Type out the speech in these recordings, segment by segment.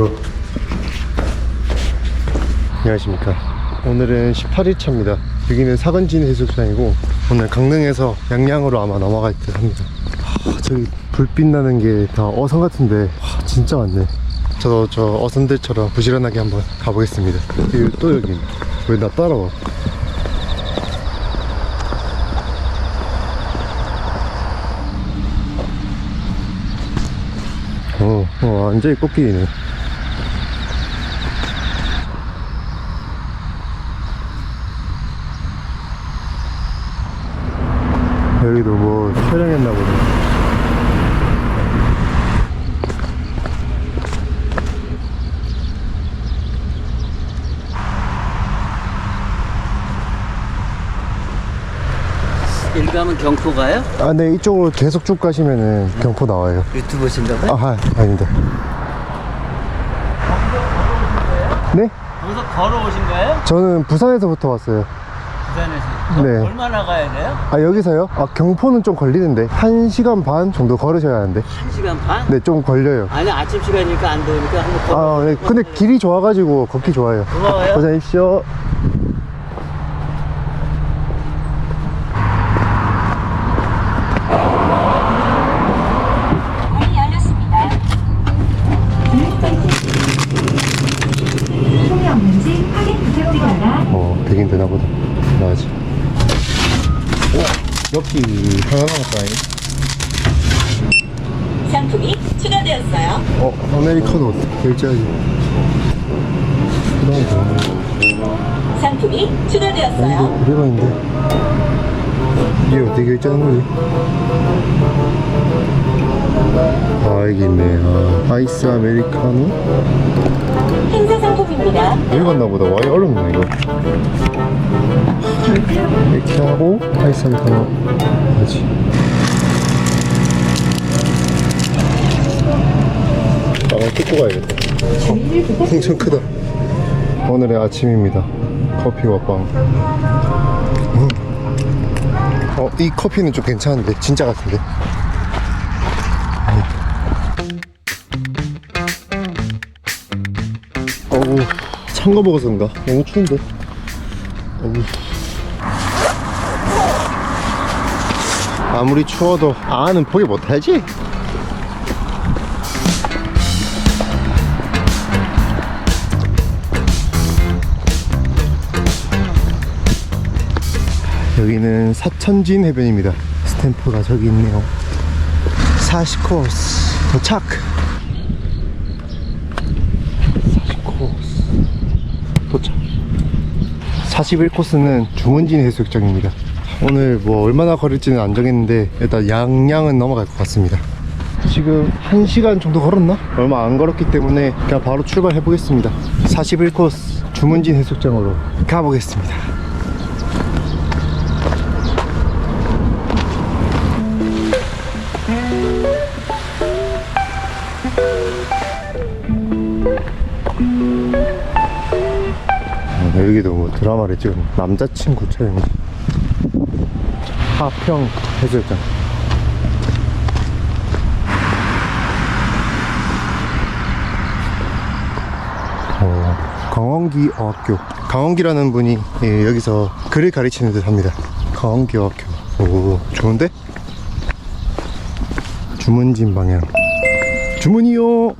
뭐. 안녕하십니까. 오늘은 18일 차입니다. 여기는 사건진 해수욕장이고 오늘 강릉에서 양양으로 아마 넘어갈 듯 합니다. 하, 저기 불빛 나는 게 다 어선 같은데 와, 진짜 많네. 저도 저 어선들처럼 부지런하게 한번 가보겠습니다. 또 여기 왜 나 따라와? 어, 어 완전히 꽃길이네. 여기도 뭐 촬영했나 보네. 일 가면 경포 가요? 아, 네, 이쪽으로 계속 쭉 가시면은 경포 나와요. 유튜브 신다고요? 아, 아 아닙니다. 네? 여기서 걸어오신 거예요? 저는 부산에서부터 왔어요. 부산에서? 네. 얼마나 가야 돼요? 아, 여기서요? 아, 경포는 좀 걸리는데. 한시간 반 정도 걸으셔야 하는데. 한 시간 반? 네, 좀 걸려요. 아니 아침 시간이니까 안 더우니까 한번 걸어 아, 네. 근데 길이 좋아가지고 걷기 좋아요. 고마워요 고생하십시오. 문이 열렸습니다. 소리 없는지 확인 부탁드립니다. 어, 되긴 되나 보다. 나가지. 오, 여기 하나 남았다. 상품이 추가되었어요. 어, 아메리카노 결제하지. 그다음 뭐? 상품이 아, 추가되었어요. 이게 100원인데. 이게 어떻게 결제하는 거지? 아, 여기 있네. 아, 아이스 아메리카노? 행사 상품입니다. 읽었나 보다. 와, 이거 어렵네, 이거. 이렇게 하고, 아이스 아메리카노. 하지. 아, 뜯고 가야겠다. 부탁. 엄청 크다. 오늘의 아침입니다. 커피와 빵. 음. 어, 이 커피는 좀 괜찮은데, 진짜 같은데. 어우, 찬거 먹어서 그런가? 너무 추운데? 어우. 아무리 추워도 아는 포기 못하지? 여기는 사천진 해변입니다. 스탬프가 저기 있네요. 40코스 도착! 40코스 도착. 41코스는 중원진 해수욕장입니다. 오늘 뭐 얼마나 걸을지는 안 정했는데 일단 양양은 넘어갈 것 같습니다. 지금 1시간 정도 걸었나? 얼마 안 걸었기 때문에 그냥 바로 출발해 보겠습니다. 41코스 주문진 해수욕장으로 가보겠습니다. 아, 여기도 뭐 드라마를 찍은 남자친구 촬영이지 하평 해수욕장 어, 강원기 어학교. 강원기라는 분이 예, 여기서 글을 가르치는 듯 합니다. 강원기 어학교. 오 좋은데? 주문진 방향. 주문이요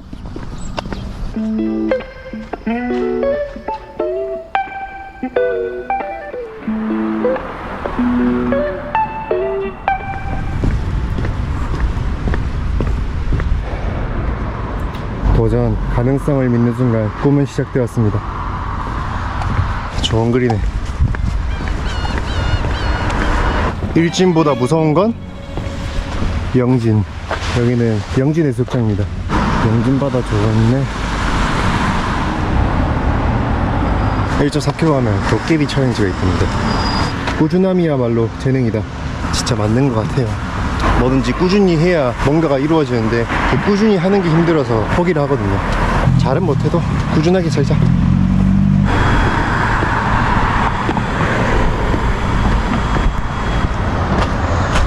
도전 가능성을 믿는 순간 꿈은 시작되었습니다. 좋은 글이네. 일진보다 무서운 건 영진. 여기는 영진 해수욕장입니다. 영진 바다 좋네. 1.4km 하면 도깨비 촬영지가 있답니다. 꾸준함이야말로 재능이다. 진짜 맞는 것 같아요. 뭐든지 꾸준히 해야 뭔가가 이루어지는데 그 꾸준히 하는 게 힘들어서 포기를 하거든요. 잘은 못해도 꾸준하게 살자.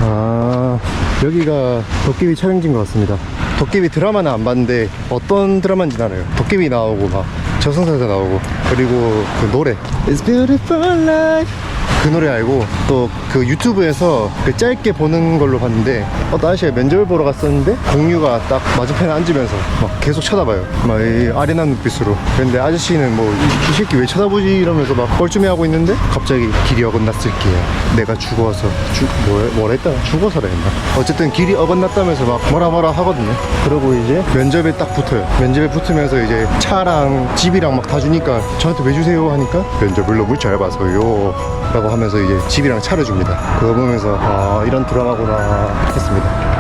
아, 여기가 도깨비 촬영지인 것 같습니다. 도깨비 드라마는 안 봤는데 어떤 드라마인지 알아요. 도깨비 나오고 막 저승사자 나오고 그리고 그 노래 It's beautiful life 그 노래 알고 또 그 유튜브에서 그 짧게 보는 걸로 봤는데 어떤 아저씨가 면접을 보러 갔었는데 공유가 딱 맞은편에 앉으면서 막 계속 쳐다봐요. 막 이 아련한 눈빛으로. 근데 아저씨는 뭐 이 새끼 왜 쳐다보지? 이러면서 막 뻘쭘해하고 있는데 갑자기 길이 어긋났을게요. 내가 죽어서 죽 뭐, 뭐라 했다? 죽어서라 했나? 어쨌든 길이 어긋났다면서 막 뭐라 뭐라 하거든요. 그러고 이제 면접에 딱 붙어요. 면접에 붙으면서 이제 차랑 집이랑 막 다 주니까 저한테 왜 주세요? 하니까 면접을 너무 잘 봐서요. 라고 하면서 이제 집이랑 차를 줍니다. 그거 보면서 아 이런 드라마구나 했습니다.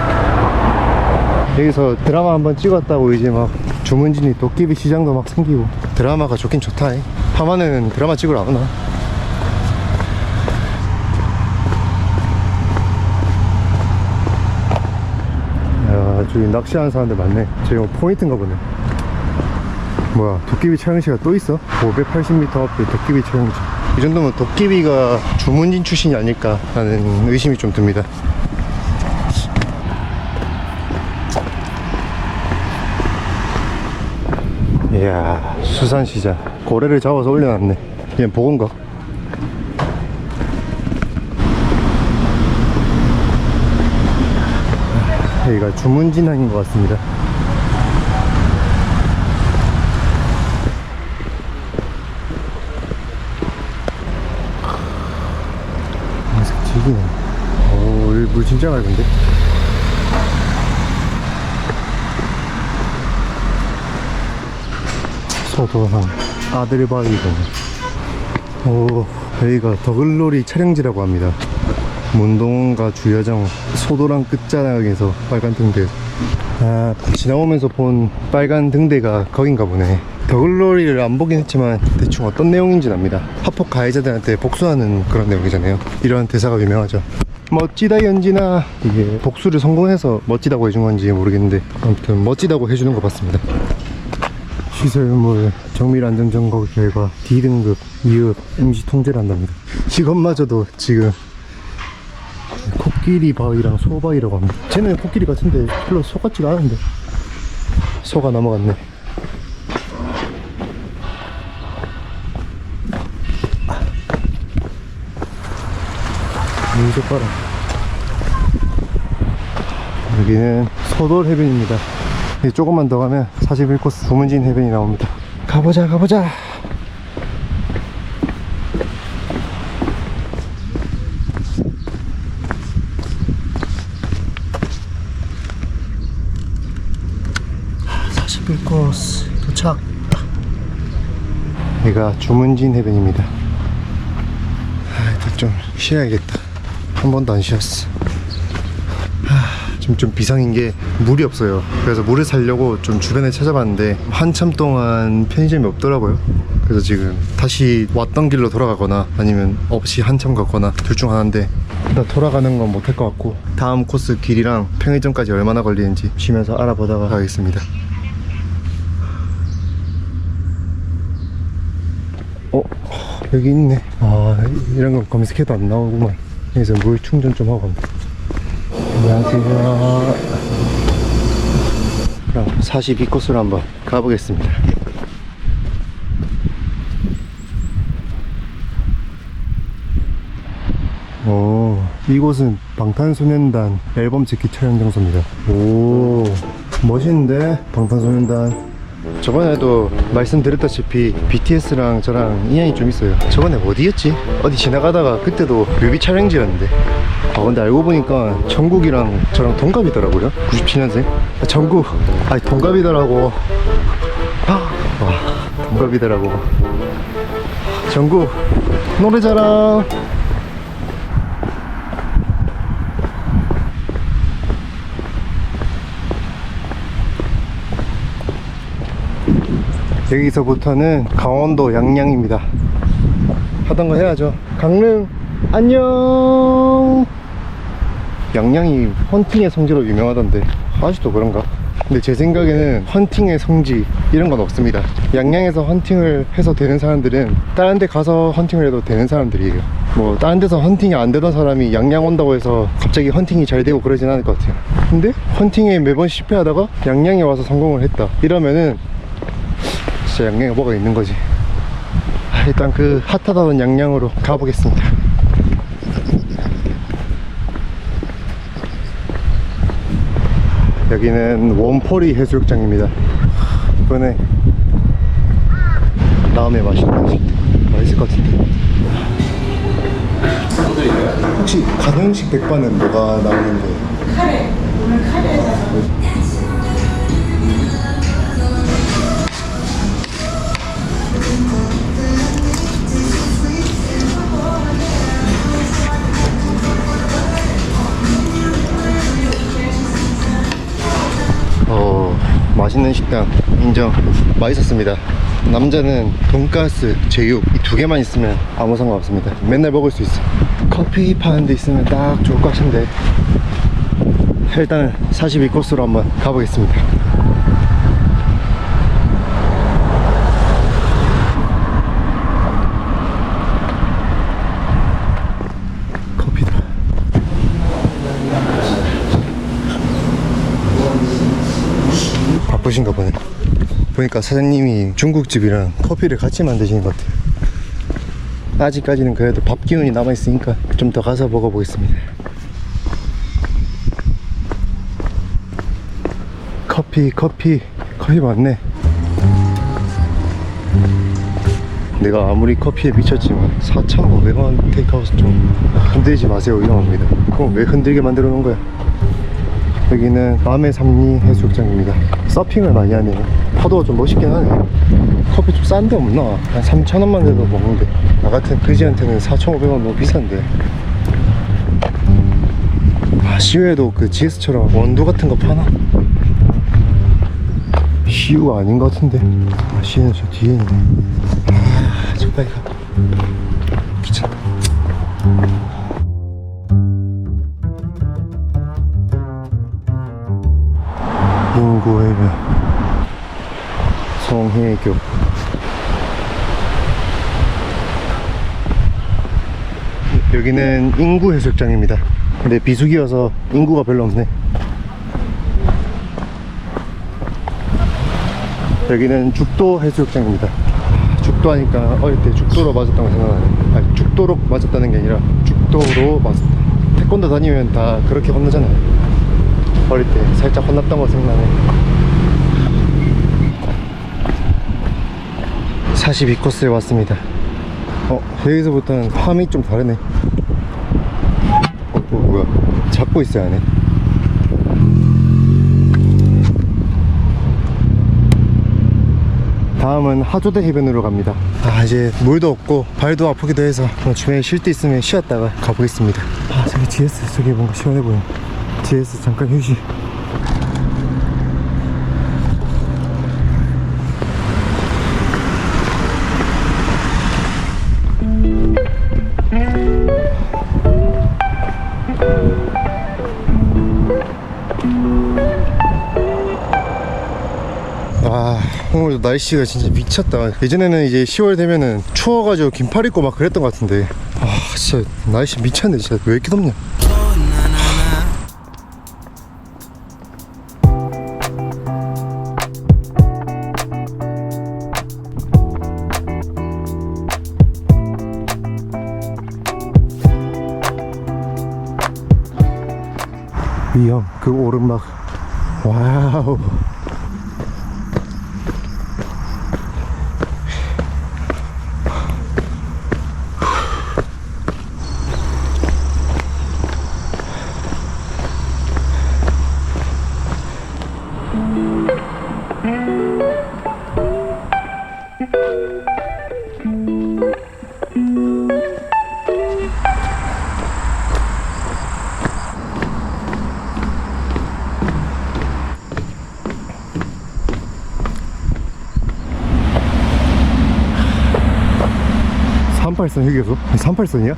여기서 드라마 한번 찍었다고 이제 막 주문진이 도깨비 시장도 막 생기고. 드라마가 좋긴 좋다 하마는 드라마 찍으러 안 오나? 야 저기 낚시하는 사람들 많네. 저기 뭐 포인트인가 보네. 뭐야 도깨비 촬영지가 또 있어? 580m 앞에 도깨비 촬영지 이 정도면 도깨비가 주문진 출신이 아닐까 하는 의심이 좀 듭니다. 이야 수산시장. 고래를 잡아서 올려놨네. 얘 보건가? 여기가 주문진항인 것 같습니다 녀석 지기네 오 여기 물 진짜 맑은데? 소도항 아들바위동 오 여기가 더글로리 촬영지라고 합니다. 문동원과 주여정 소도랑 끝자락에서 빨간 등대. 아 지나오면서 본 빨간 등대가 거긴가 보네. 더글로리를 안 보긴 했지만 대충 어떤 내용인지는 압니다. 합폭 가해자들한테 복수하는 그런 내용이잖아요. 이런 대사가 유명하죠 멋지다 연진아 이게 복수를 성공해서 멋지다고 해준 건지 모르겠는데 아무튼 멋지다고 해주는 것 같습니다 시설물 정밀 안전 점검 결과 D등급 이업 임시 통제를 한답니다. 이것마저도 지금 코끼리 바위랑 소 바위라고 합니다. 쟤는 코끼리 같은데 별로 소 같지가 않은데 소가 넘어갔네. 봐라. 여기는 소돌 해변입니다. 조금만 더 가면 41코스 조문진 해변이 나옵니다. 가보자, 가보자. 아, 41코스 도착. 여기가 주문진 해변입니다. 아, 좀 쉬어야겠다. 한 번도 안 쉬었어. 지금 좀 비상인 게 물이 없어요. 그래서 물을 사려고 좀 주변에 찾아봤는데 한참 동안 편의점이 없더라고요. 그래서 지금 다시 왔던 길로 돌아가거나 아니면 없이 한참 가거나 둘 중 하나인데 일단 돌아가는 건 못할 것 같고 다음 코스 길이랑 편의점까지 얼마나 걸리는지 쉬면서 알아보다가 가겠습니다. 어 여기 있네. 아 이런 건 검색해도 안 나오구만. 여기서 물 충전 좀 하고 갑니다. 안녕하세요. 그럼 42코스로 한번 가보겠습니다. 오, 이곳은 방탄소년단 앨범 찍기 촬영 장소입니다. 오, 멋있는데? 방탄소년단. 저번에도 말씀드렸다시피 BTS랑 저랑 인연이 좀 있어요. 저번에 어디였지? 어디 지나가다가 그때도 뮤비 촬영지였는데. 아 근데 알고 보니까 정국이랑 저랑 동갑이더라고요. 97년생. 아, 정국. 아 동갑이더라고. 아, 와, 동갑이더라고. 정국 노래자랑. 여기서부터는 강원도 양양입니다. 하던 거 해야죠. 강릉 안녕. 양양이 헌팅의 성지로 유명하던데 아직도 그런가? 근데 제 생각에는 헌팅의 성지 이런 건 없습니다. 양양에서 헌팅을 해서 되는 사람들은 다른 데 가서 헌팅을 해도 되는 사람들이에요. 뭐 다른 데서 헌팅이 안 되던 사람이 양양 온다고 해서 갑자기 헌팅이 잘 되고 그러진 않을 것 같아요 근데 헌팅에 매번 실패하다가 양양에 와서 성공을 했다 이러면은 진짜 양양에 뭐가 있는 거지? 아, 일단 그 핫하다던 양양으로 가보겠습니다. 여기는 원포리 해수욕장입니다. 이번에 다음에 맛있는 맛있을 것 같은데. 혹시 간형식 백반은 뭐가 나오는데? 어 맛있는 식당 인정. 맛있었습니다. 남자는 돈가스, 제육 이 두 개만 있으면 아무 상관없습니다. 맨날 먹을 수 있어. 커피 파는 데 있으면 딱 좋을 것 같은데. 일단은 42코스로 한번 가보겠습니다 바쁘신가 보네 보니까 사장님이 중국집이랑 커피를 같이 만드시는 것 같아요. 아직까지는 그래도 밥 기운이 남아있으니까 좀 더 가서 먹어보겠습니다. 커피 커피 커피 많네. 내가 아무리 커피에 미쳤지만 4,500원 테이크아웃은 좀 흔들지 마세요 위험합니다. 그럼 왜 흔들게 만들어 놓은 거야 여기는 남해 삼리 해수욕장입니다. 서핑을 많이 하네요. 파도가 좀 멋있긴 하네. 커피 좀 싼데 없나? 한 3,000원만 내도 먹는데. 나 같은 그지한테는 4,500원 너무 비싼데. 아, 시외에도 그 GS처럼 원두 같은 거 파나? 시우가 아닌 것 같은데. 아, 시는 저 뒤에 있네. 아, 저 빨리 가. 인구해변 성해교. 여기는 인구 해수욕장입니다. 근데 비수기여서 인구가 별로 없네. 여기는 죽도 해수욕장입니다. 죽도 하니까 어릴 때 죽도로 맞았다고 생각나네. 아니 죽도로 맞았다는 게 아니라 죽도로 맞았다. 태권도 다니면 다 그렇게 혼나잖아요 어릴 때 살짝 혼났던 거 생각나네. 42코스에 왔습니다. 어 여기서부터는 팜이 좀 다르네. 어, 어 뭐야? 잡고 있어야 하네. 다음은 하조대 해변으로 갑니다. 아 이제 물도 없고 발도 아프기도 해서 주변에 쉴데 있으면 쉬었다가 가보겠습니다. 아 저기 GS 저기 뭔가 시원해 보여 GS 잠깐 휴식. 아 오늘 날씨가 진짜 미쳤다. 예전에는 이제 10월 되면은 추워가지고 긴팔 입고 막 그랬던 것 같은데. 아 진짜 날씨 미쳤네 진짜. 왜 이렇게 덥냐 38선 휴게소? 38선이야?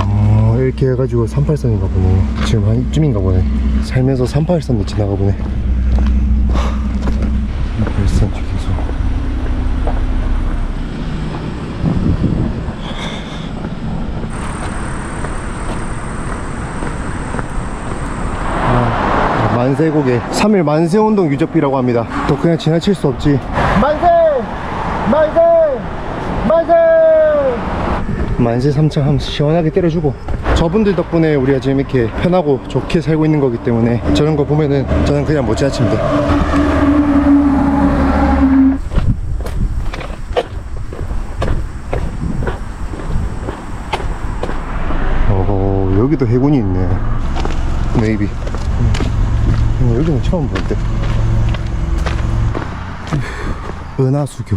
어, 이렇게 해가지고 38선인가 보네. 지금 한 이쯤인가 보네. 살면서 38선도 지나가 보네. 만세 고개 3일 만세 운동 유적비라고 합니다 또 그냥 지나칠 수 없지 만세! 만세! 만세! 만세 삼창 하면서 시원하게 때려주고 저분들 덕분에 우리가 지금 이렇게 편하고 좋게 살고 있는 거기 때문에 저런 거 보면은 저는 그냥 못 지나칩니다 어 여기도 해군이 있네 네이비 음, 여기는 처음 볼때. 은하수교.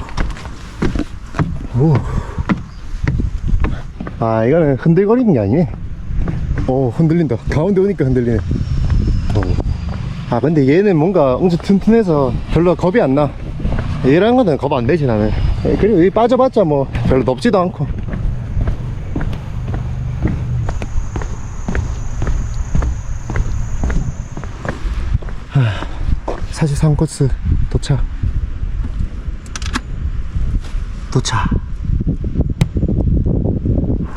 오. 아 이거는 흔들거리는 게 아니네. 오 흔들린다. 가운데 오니까 흔들리네. 오. 아 근데 얘는 뭔가 엄청 튼튼해서 별로 겁이 안나. 얘랑 거는 겁 안 되지 나는. 예, 그리고 여기 빠져봤자 뭐 별로 높지도 않고 사실상 코스 도착. 도착.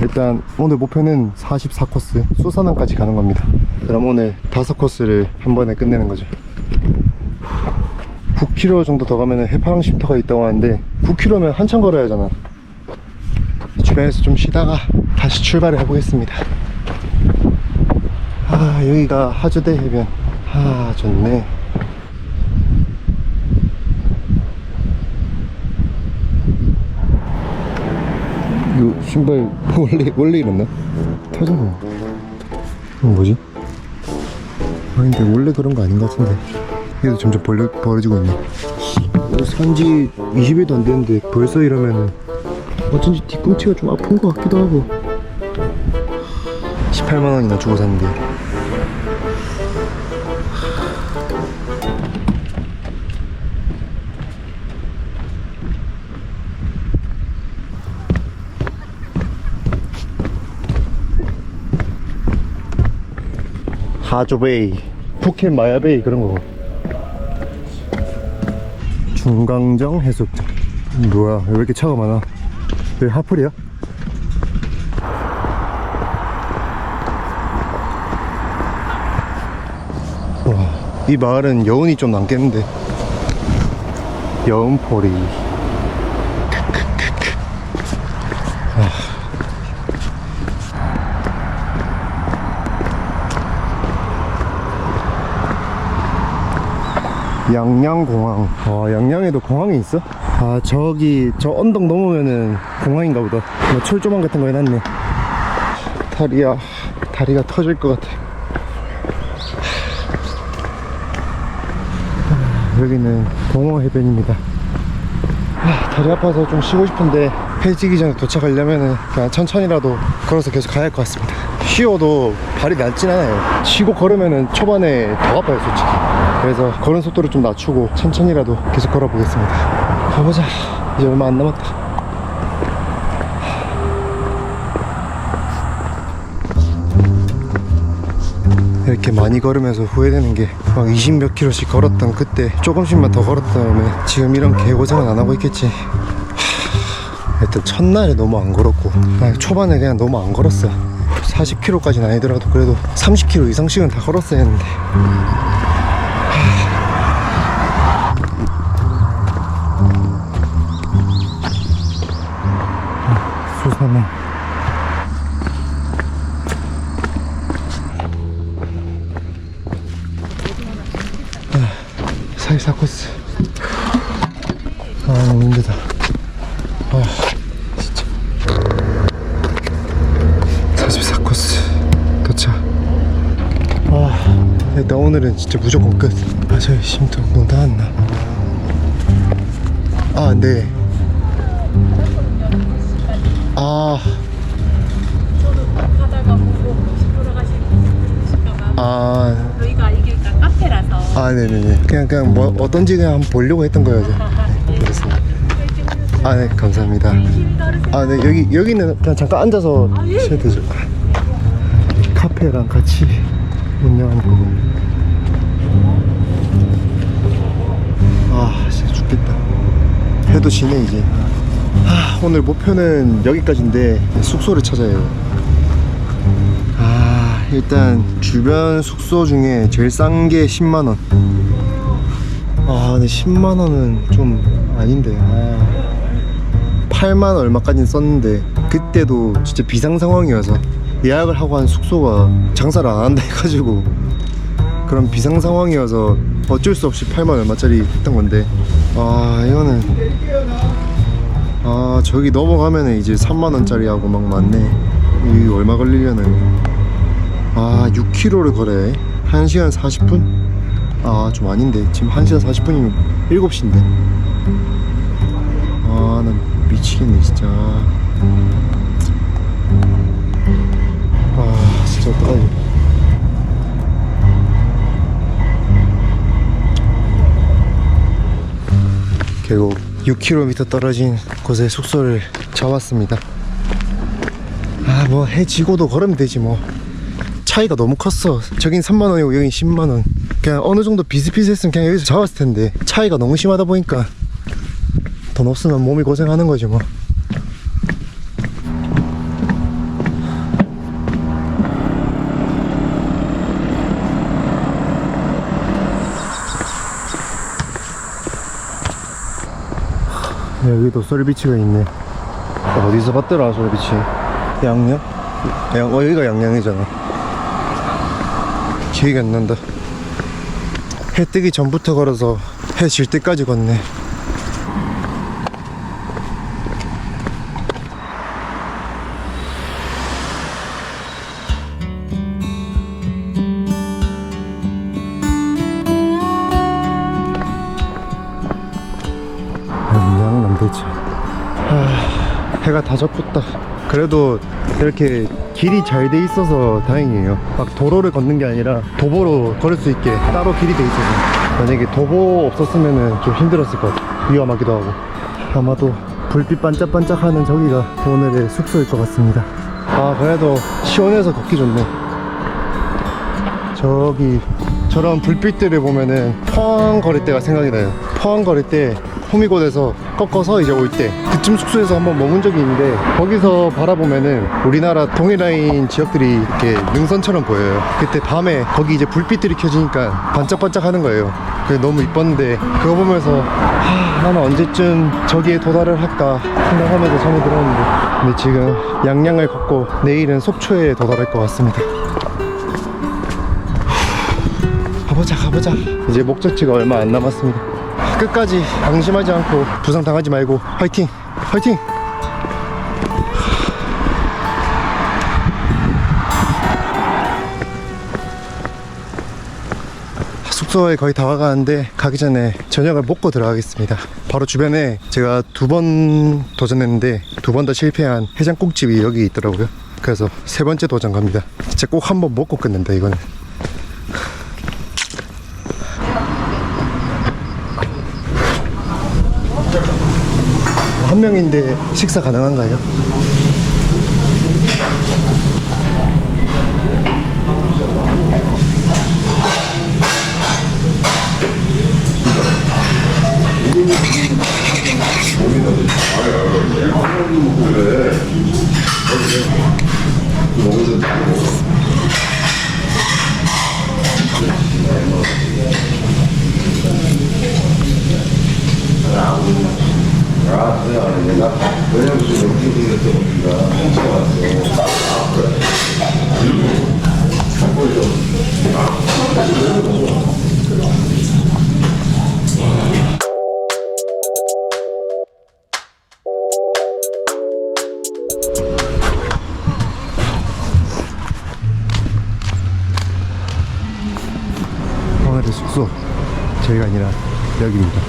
일단 오늘 목표는 44 코스 수산항까지 가는 겁니다. 그럼 오늘 다섯 코스를 한 번에 끝내는 거죠. 9km 정도 더 가면 해파랑 쉼터가 있다고 하는데 9km면 한참 걸어야 하잖아. 주변에서 좀 쉬다가 다시 출발을 해보겠습니다. 아 여기가 하주대 해변. 아 좋네 이 신발 원래 원래 이랬나? 터진 거. 이건 뭐지? 아닌데 원래 그런 거 아닌 것 같은데. 얘도 점점 벌려, 벌어지고 있네. 이거 산지 20일도 안 됐는데 벌써 이러면은 어쩐지 뒤꿈치가 좀 아픈 것 같기도 하고. 18만 원이나 주고 샀는데. 하조베이, 푸켓 마야베이 그런 거. 중강정 해수욕장. 뭐야, 왜 이렇게 차가 많아? 왜 하플이야? 와, 이 마을은 여운이 좀 남겠는데. 여운포리. 양양공항. 아, 양양에도 공항이 있어? 아, 저기, 저 언덕 넘으면은 공항인가 보다. 뭐 철조망 같은 거 해놨네. 다리야, 다리가 터질 것 같아. 아, 여기는 동호 해변입니다. 아, 다리 아파서 좀 쉬고 싶은데 해 지기 전에 도착하려면은 그냥 천천히라도 걸어서 계속 가야 할 것 같습니다. 쉬어도 발이 낫진 않아요. 쉬고 걸으면은 초반에 더 아파요, 솔직히. 그래서 걸은 속도를 좀 낮추고 천천히라도 계속 걸어보겠습니다. 가보자. 이제 얼마 안 남았다. 이렇게 많이 걸으면서 후회되는 게 막 20 몇 킬로씩 걸었던 그때 조금씩만 더 걸었다면 지금 이런 개고생은 안 하고 있겠지 하, 일단 첫날에 너무 안 걸었고 초반에 그냥 너무 안 걸었어 40km까지는 아니더라도 그래도 30km 이상씩은 다 걸었어야 했는데 수산은 사이사 코스. 아 너무 힘들다. 아 진짜. 44 코스. 도착. 아 일단 오늘은 진짜 무조건 끝아 저기 심통 너무 닿았나? 아네 아 가다가 보고 보러 가실까봐 아, 저희가 이게 일단 카페라서 아, 네네네. 그냥, 그냥 뭐, 어떤지 그냥 한번 보려고 했던 거예요. 네, 그렇습니다. 아, 네, 감사합니다. 아, 네, 여기, 여기는 그냥 잠깐 앉아서 쉬어도 되죠. 아, 카페랑 같이 운영하는 거고. 아, 진짜 죽겠다. 해도 지네, 이제. 아, 오늘 목표는 여기까지인데 숙소를 찾아야 해요. 아, 일단 주변 숙소 중에 제일 싼 게 10만 원. 아 근데 10만 원은 좀 아닌데. 아. 8만 얼마까지는 썼는데 그때도 진짜 비상 상황이어서 예약을 하고 한 숙소가 장사를 안 한다 해가지고 그런 비상 상황이어서 어쩔 수 없이 8만 얼마짜리 했던 건데 아 이거는 아 저기 넘어가면은 이제 3만 원짜리 하고 막 많네. 이거 얼마 걸리려는 아 6km를 걸어야 해 1시간 40분? 아 좀 아닌데. 지금 1시간 40분이면 7시인데. 아난 미치겠네 진짜. 아 진짜 어떡하지? 결국 6km 떨어진 곳에 숙소를 잡았습니다. 아 뭐 해 지고도 걸으면 되지 뭐. 차이가 너무 컸어. 저긴 3만원이고 여긴 10만원. 그냥 어느 정도 비슷비슷했으면 그냥 여기서 잡았을 텐데 차이가 너무 심하다 보니까 돈 없으면 몸이 고생하는 거지 뭐 여기도 썰비치가 있네. 어디서 봤더라 썰비치? 양양? 양, 어 여기가 양양이잖아. 기억이 안 난다 해 뜨기 전부터 걸어서 해 질 때까지 걷네 아, 해가 다 졌겠다. 그래도 이렇게 길이 잘 돼 있어서 다행이에요. 막 도로를 걷는 게 아니라 도보로 걸을 수 있게 따로 길이 돼 있어서 만약에 도보 없었으면 좀 힘들었을 것 같아요. 위험하기도 하고 아마도 불빛 반짝반짝하는 저기가 오늘의 숙소일 것 같습니다. 아 그래도 시원해서 걷기 좋네. 저기 저런 불빛들을 보면은 포항 거릴 때가 생각이 나요. 포항 거릴 때 호미곶에서 꺾어서 이제 올 때 그쯤 숙소에서 한번 머문 적이 있는데 거기서 바라보면은 우리나라 동해라인 지역들이 이렇게 능선처럼 보여요. 그때 밤에 거기 이제 불빛들이 켜지니까 반짝반짝 하는 거예요. 그게 너무 이뻤는데 그거 보면서 하, 나는 언제쯤 저기에 도달을 할까 생각하면서 잠이 들었는데 근데 지금 양양을 걷고 내일은 속초에 도달할 것 같습니다. 가보자 가보자. 이제 목적지가 얼마 안 남았습니다. 끝까지 방심하지 않고 부상 당하지 말고 화이팅! 화이팅! 숙소에 거의 다 와가는데 가기 전에 저녁을 먹고 들어가겠습니다. 바로 주변에 제가 두 번 도전했는데 두 번 다 실패한 해장국집이 여기 있더라고요. 그래서 세 번째 도전 갑니다. 진짜 꼭 한번 먹고 끝낸다 이거는 한 명인데 식사 가능한가요? 여기입니다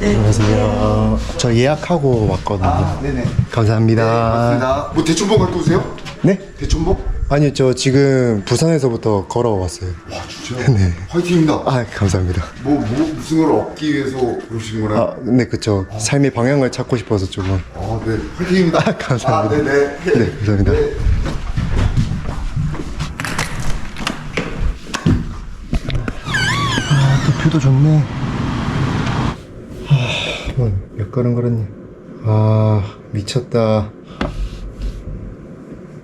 안녕하세요 저 예약하고 왔거든요 네네. 감사합니다 맞습니다. 뭐 대천봉 갖고 오세요? 네? 대천봉? 아니요 저 지금 부산에서부터 걸어왔어요 와 진짜. 네. 화이팅입니다. 아 감사합니다 뭐, 뭐 무슨 걸 얻기 위해서 그러신 거나요? 아, 네, 그쵸. 삶의 방향을 찾고 싶어서 조금. 아, 네. 화이팅입니다. 아, 감사합니다. 아, 네네. 네, 감사합니다. 아, 뷰도 좋네. 아, 뭐, 몇 걸음 걸었니? 아, 미쳤다.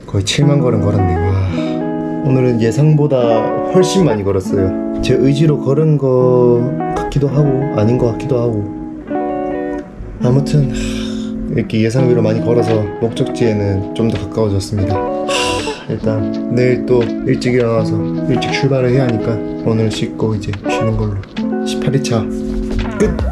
거의 7만 걸음 걸었네. 와. 오늘은 예상보다 훨씬 많이 걸었어요. 제 의지로 걸은 거 같기도 하고 아닌 거 같기도 하고. 아무튼 하, 이렇게 예상외로 많이 걸어서 목적지에는 좀 더 가까워졌습니다. 하, 일단 내일 또 일찍 일어나서 일찍 출발을 해야 하니까 오늘 씻고 이제 쉬는 걸로 18일차 끝!